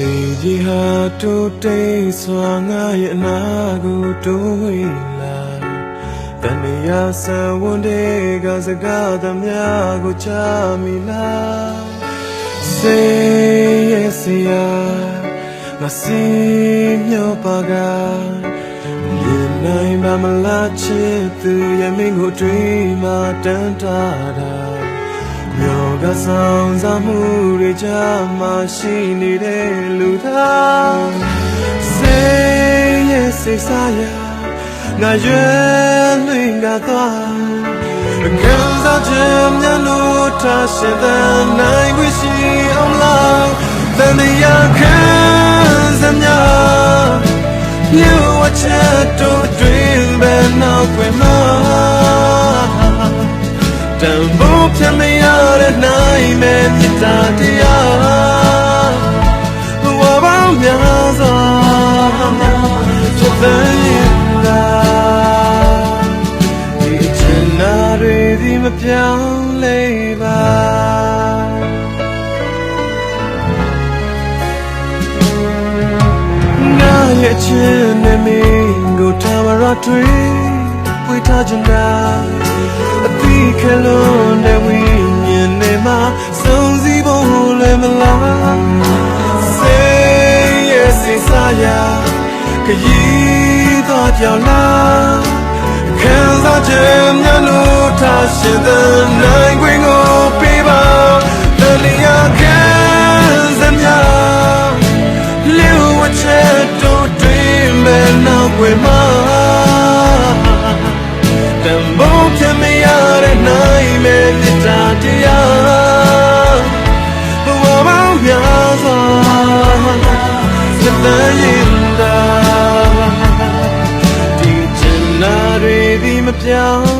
ရေဟာတိုးတိတ်စွာငါရဲ့အနာကိုတိုးဝေးလာတန်မြာဆန်ဝန်တွေကစကားသမျှကိုချမိလားစေရဲ့စရာငါစီမျောပါကမြင်နိုင်ပါမလားချစ်သူရဲ့မင်းကိုတွေ့မှတန်တာတာမြော ကဆောင်စားမှုတွေကြမှာရှိနေတဲ့လူသားစေရဲ့စိတ်စားရငါရွယ်လွင်ကသွားခံစားချက်များလို့ထားရှင်တဲ့နိုင်ခွင့်ရှိအောင်လားတန်တရားခံစမြမြေဝချက်တို့တွင်ပဲနောက်ွယ်မှာ တန်ဖို့ဖြတ်မရတဲ့နိုင်မဲ့မြတ်တာတရားဘဝပေါင်းများစွာချစ်တဲ့ရင်သာဒီချင်နာတွေဒီမပြောင်းလဲပါငါရဲ့ချစ်နဲ့မင်းကိုထားမရတွေ့ပွေထားချင်တာအသီး ခလုံးတဲ့ဝိညာဉ်နဲ့မှစုံစည်းဖို့လည်းမလားစေရဲ့စိတ်စားရခရီးသွားကြောင်လားခံစားချက်များလို့ထားရှင်တဲ့ မဲ့မြတ်တာတရားဘဝပေါင်းများစွာစတဲ့ရင်သာဒီချင်နာတွေဒီမပြောင်းလဲ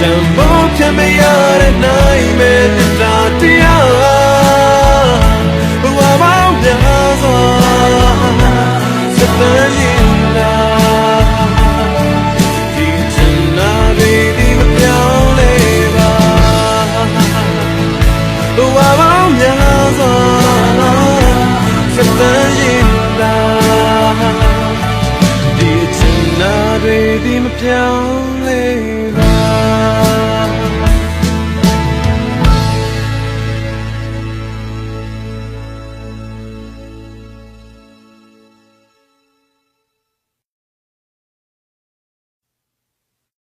တံမိုးဖြစ်မရတဲ့နိုင်မဲ့တာတရားဘဝမောင်များစွာစပန်းနေတာဒီချင်နာရီဒီမပြောင်းလဲပါဘဝမောင်များစွာစပန်းနေတာဒီချင်နာရီဒီမပြောင်း